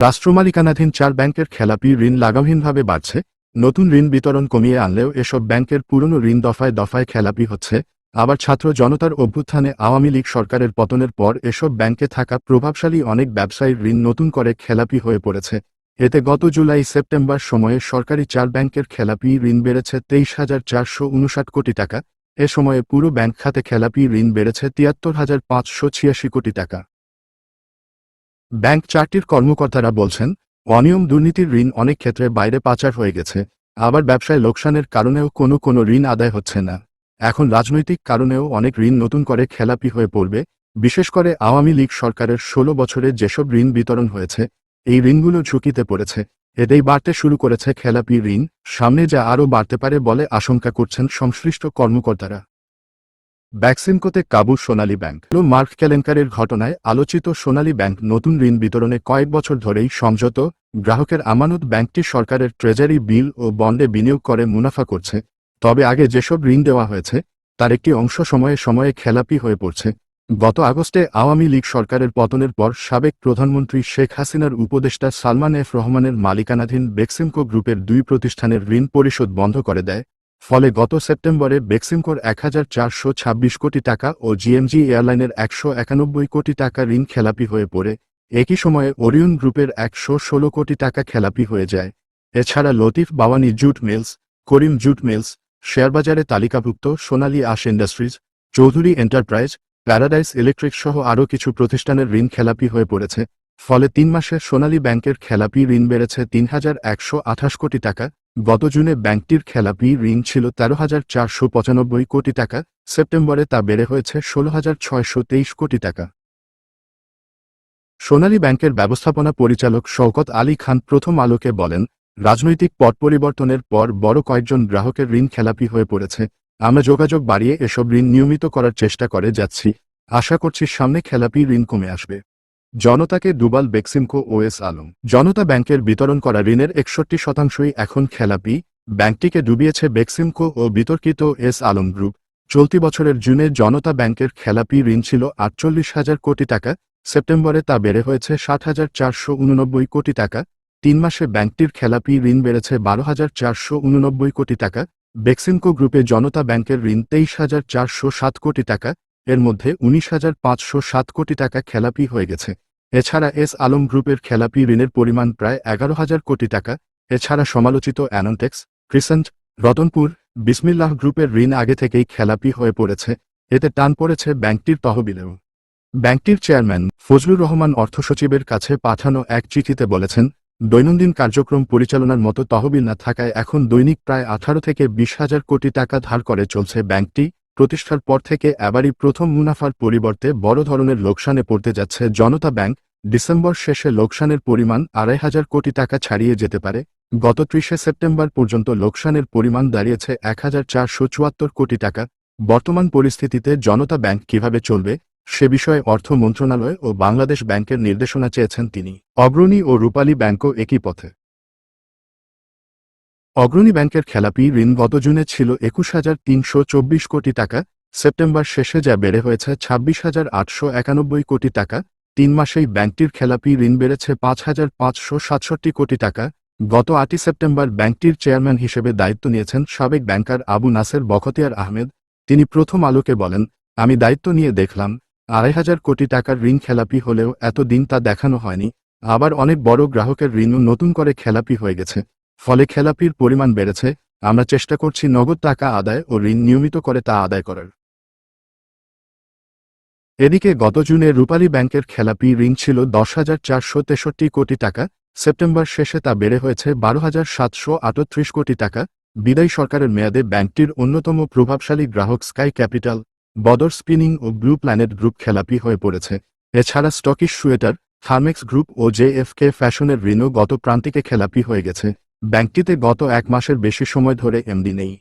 রাষ্ট্রমালিকানাধীন চার ব্যাংকের খেলাপি ঋণ লাগামহীনভাবে বাড়ছে। নতুন ঋণ বিতরণ কমিয়ে আনলেও এসব ব্যাংকের পুরনো ঋণ দফায় দফায় খেলাপি হচ্ছে। আবার ছাত্র জনতার অভ্যুত্থানে আওয়ামী লীগ সরকারের পতনের পর এসব ব্যাংকে থাকা প্রভাবশালী অনেক ব্যবসায়ীর ঋণ নতুন করে খেলাপি হয়ে পড়েছে। এতে গত জুলাই সেপ্টেম্বর সময়ে সরকারি চার ব্যাংকের খেলাপি ঋণ বেড়েছে তেইশ হাজার চারশো উনষাট কোটি টাকা। এ সময়ে পুরো ব্যাংক খাতে খেলাপি ঋণ বেড়েছে তিয়াত্তর হাজার পাঁচশো ছিয়াশি কোটি টাকা। ব্যাংক চারটির কর্মকর্তারা বলছেন, অনিয়ম দুর্নীতির ঋণ অনেক ক্ষেত্রে বাইরে পাচার হয়ে গেছে, আবার ব্যবসায় লোকসানের কারণেও কোনো কোনো ঋণ আদায় হচ্ছে না। এখন রাজনৈতিক কারণেও অনেক ঋণ নতুন করে খেলাপি হয়ে পড়বে, বিশেষ করে আওয়ামী লীগ সরকারের ষোলো বছরে যেসব ঋণ বিতরণ হয়েছে, এই ঋণগুলো ঝুঁকিতে পড়েছে। এতেই বাড়তে শুরু করেছে খেলাপি ঋণ, সামনে যা আরও বাড়তে পারে বলে আশঙ্কা করছেন সংশ্লিষ্ট কর্মকর্তারা। ব্যাকসিমকোতে কাবু সোনালী ব্যাংক। মার্ক কেলেঙ্কারের ঘটনায় আলোচিত সোনালী ব্যাংক নতুন ঋণ বিতরণে কয়েক বছর ধরেই সংযত, গ্রাহকের আমানত ব্যাংকটি সরকারের ট্রেজারি বিল ও বন্ডে বিনিয়োগ করে মুনাফা করছে, তবে আগে যেসব ঋণ দেওয়া হয়েছে, তার একটি অংশ সময়ে সময়ে খেলাপি হয়ে পড়ছে। গত আগস্টে আওয়ামী লীগ সরকারের পতনের পর সাবেক প্রধানমন্ত্রী শেখ হাসিনার উপদেষ্টা সালমান এফ রহমানের মালিকানাধীন বেক্সিমকো গ্রুপের দুই প্রতিষ্ঠানের ঋণ পরিশোধ বন্ধ করে দেয়। ফলে গত সেপ্টেম্বরে বেক্সিমকোর এক হাজার চারশো ছাব্বিশ কোটি টাকা ও জিএমজি এয়ারলাইনের একশো একানব্বই কোটি টাকা ঋণ খেলাপি হয়ে পড়ে। একই সময়ে ওরিয়ন গ্রুপের একশো ষোলো কোটি টাকা খেলাপি হয়ে যায়। এছাড়া Latif Bawani jute mills, Karim jute mills, শেয়ারবাজারে তালিকাভুক্ত Sonali Aash industries, Chowdhury enterprise, paradise electric সহ আরও কিছু প্রতিষ্ঠানের ঋণ খেলাপি হয়ে পড়েছে। ফলে তিন মাসে সোনালী ব্যাংকের খেলাপি ঋণ বেড়েছে তিন হাজার একশো আঠাশ কোটি টাকা। গত জুনে ব্যাংকটির খেলাপি ঋণ ছিল তেরো হাজার চারশো পঁচানব্বই কোটি টাকা, সেপ্টেম্বরে তা বেড়ে হয়েছে ষোলো হাজার ছয়শো তেইশ কোটি টাকা। সোনালী ব্যাংকের ব্যবস্থাপনা পরিচালক শওকত আলী খান প্রথম আলোকে বলেন, রাজনৈতিক পট পরিবর্তনের পর বড় কয়েকজন গ্রাহকের ঋণ খেলাপি হয়ে পড়েছে। আমরা যোগাযোগ বাড়িয়ে এসব ঋণ নিয়মিত করার চেষ্টা করে যাচ্ছি। আশা করছি সামনে খেলাপি ঋণ কমে আসবে। জনতাকে ডুবাল বেক্সিমকো ওএস আলম। জনতা ব্যাংকের বিতরণ করা ঋণের একষট্টি শতাংশই এখন খেলাপি ব্যাংকটিকে ডুবিয়েছে বেক্সিমকো ও বিতর্কিত এস আলম গ্রুপ। চলতি বছরের জুনে জনতা ব্যাংকের খেলাপি ঋণ ছিল আটচল্লিশ হাজার কোটি টাকা। সেপ্টেম্বরে তা বেড়ে হয়েছে ষাট হাজার চারশো উননব্বই কোটি টাকা। তিন মাসে ব্যাংকটির খেলাপি ঋণ বেড়েছে বারো হাজার চারশো উননব্বই কোটি টাকা। বেক্সিমকো গ্রুপে জনতা ব্যাংকের ঋণ তেইশ হাজার চারশো সাত কোটি টাকা। এর মধ্যে উনিশ হাজার পাঁচশো সাত কোটি টাকা খেলাপি হয়ে গেছে। এছাড়া এস আলম গ্রুপের খেলাপি ঋণের পরিমাণ প্রায় এগারো হাজার কোটি টাকা। এছাড়া সমালোচিত অ্যানন্টেক্স ক্রিসেন্ট, রতনপুর, বিসমিল্লাহ গ্রুপের ঋণ আগে থেকেই খেলাপি হয়ে পড়েছে। এতে টান পড়েছে ব্যাংকটির তহবিলেও। ব্যাংকটির চেয়ারম্যান ফজলুর রহমান অর্থসচিবের কাছে পাঠানো এক চিঠিতে বলেছেন, দৈনন্দিন কার্যক্রম পরিচালনার মতো তহবিল না থাকায় এখন দৈনিক প্রায় আঠারো থেকে বিশ হাজার কোটি টাকা ধার করে চলছে ব্যাংকটি। প্রতিষ্ঠার পর থেকে এবারই প্রথম মুনাফার পরিবর্তে বড় ধরনের লোকসানে পড়তে যাচ্ছে জনতা ব্যাংক। ডিসেম্বর শেষে লোকসানের পরিমাণ আড়াই হাজার কোটি টাকা ছাড়িয়ে যেতে পারে। গত ত্রিশে সেপ্টেম্বর পর্যন্ত লোকসানের পরিমাণ দাঁড়িয়েছে এক হাজার চারশো চুয়াত্তর কোটি টাকা। বর্তমান পরিস্থিতিতে জনতা ব্যাংক কীভাবে চলবে, সে বিষয়ে অর্থ মন্ত্রণালয় ও বাংলাদেশ ব্যাংকের নির্দেশনা চেয়েছেন তিনি। অগ্রণী ও রূপালী ব্যাংকও একই পথে। অগ্রণী ব্যাংকের খেলাপি ঋণ গত জুনে ছিল একুশ হাজার তিনশো চব্বিশ কোটি টাকা, সেপ্টেম্বর শেষে যা বেড়ে হয়েছে ছাব্বিশ হাজার আটশো একানব্বই কোটি টাকা, তিন মাসেই ব্যাংকটির খেলাপি ঋণ বেড়েছে পাঁচ হাজার পাঁচশো সাতষট্টি কোটি টাকা। গত আটই সেপ্টেম্বর ব্যাংকটির চেয়ারম্যান হিসেবে দায়িত্ব নিয়েছেন সাবেক ব্যাংকার আবু নাসের বখতিয়ার আহমেদ। তিনি প্রথম আলোকে বলেন, আমি দায়িত্ব নিয়ে দেখলাম, আড়াই হাজার কোটি টাকার ঋণ খেলাপি হলেও এত দিন তা দেখানো হয়নি। আবার অনেক বড় গ্রাহকের ঋণও নতুন করে খেলাপি হয়ে গেছে। ফলে খেলাপির পরিমাণ বেড়েছে, আমরা চেষ্টা করছি নগদ টাকা আদায় ও ঋণ নিয়মিত করে তা আদায় করার। এদিকে গত জুনে রূপালী ব্যাংকের খেলাপি ঋণ ছিল দশ হাজার চারশো তেষট্টি কোটি টাকা, সেপ্টেম্বর শেষে তা বেড়ে হয়েছে বারো হাজার সাতশো আটত্রিশ কোটি টাকা। বিদায়ী সরকারের মেয়াদে ব্যাংকটির অন্যতম প্রভাবশালী গ্রাহক স্কাই ক্যাপিটাল, বদর স্পিনিং ও ব্লু প্ল্যানেট গ্রুপ খেলাপি হয়ে পড়েছে। এছাড়া স্টকিশ সুয়েটার, থার্মেক্স গ্রুপ ও জেএফকে ফ্যাশনের ঋণও গত প্রান্তিকে খেলাপি হয়ে গেছে। ব্যাংকটিতে গত এক মাসের বেশি সময় ধরে এমডি নেই।